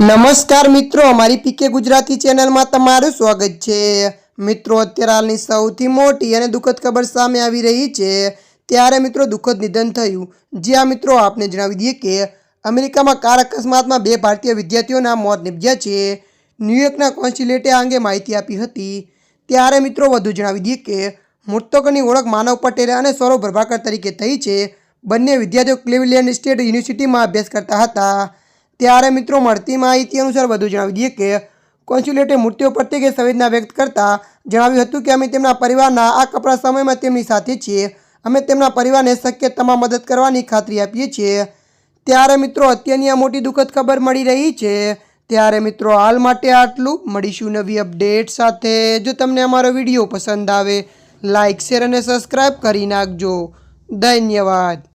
નમસ્કાર મિત્રો, અમારી પીકે ગુજરાતી ચેનલમાં તમારું સ્વાગત છે. મિત્રો, અત્યારે હાલની સૌથી મોટી અને દુઃખદ ખબર સામે આવી રહી છે. ત્યારે મિત્રો, દુઃખદ નિધન થયું. જ્યાં મિત્રો, આપને જણાવી દઈએ કે અમેરિકામાં કાર અકસ્માતમાં બે ભારતીય વિદ્યાર્થીઓના મોત નિપજ્યા છે. ન્યૂયોર્કના કોન્સ્યુલેટે આ અંગે માહિતી આપી હતી. ત્યારે મિત્રો, વધુ જણાવી દઈએ કે મૃતકોની ઓળખ માનવ પટેલ અને સૌરભ પ્રભાકર તરીકે થઈ છે. બંને વિદ્યાર્થીઓ ક્લિવલેન્ડ સ્ટેટ યુનિવર્સિટીમાં અભ્યાસ કરતા હતા. ત્યારે મિત્રો મળતી માહિતી અનુસાર વધુ જણાવી દઈએ કે કોન્સ્યુલેટે મૃત્યુ પ્રત્યે સંવેદના વ્યક્ત કરતાં જણાવ્યું હતું કે અમે તેમના પરિવારના આ કપરા સમયમાં તેમની સાથે છીએ. અમે તેમના પરિવારને શક્ય તમામ મદદ કરવાની ખાતરી આપીએ છીએ. ત્યારે મિત્રો અત્યારની આ મોટી દુઃખદ ખબર મળી રહી છે. ત્યારે મિત્રો હાલ માટે આટલું. મળીશું નવી અપડેટ સાથે. જો તમને અમારો વીડિયો પસંદ આવે લાઇક શેર અને સબસ્ક્રાઈબ કરી નાખજો. ધન્યવાદ.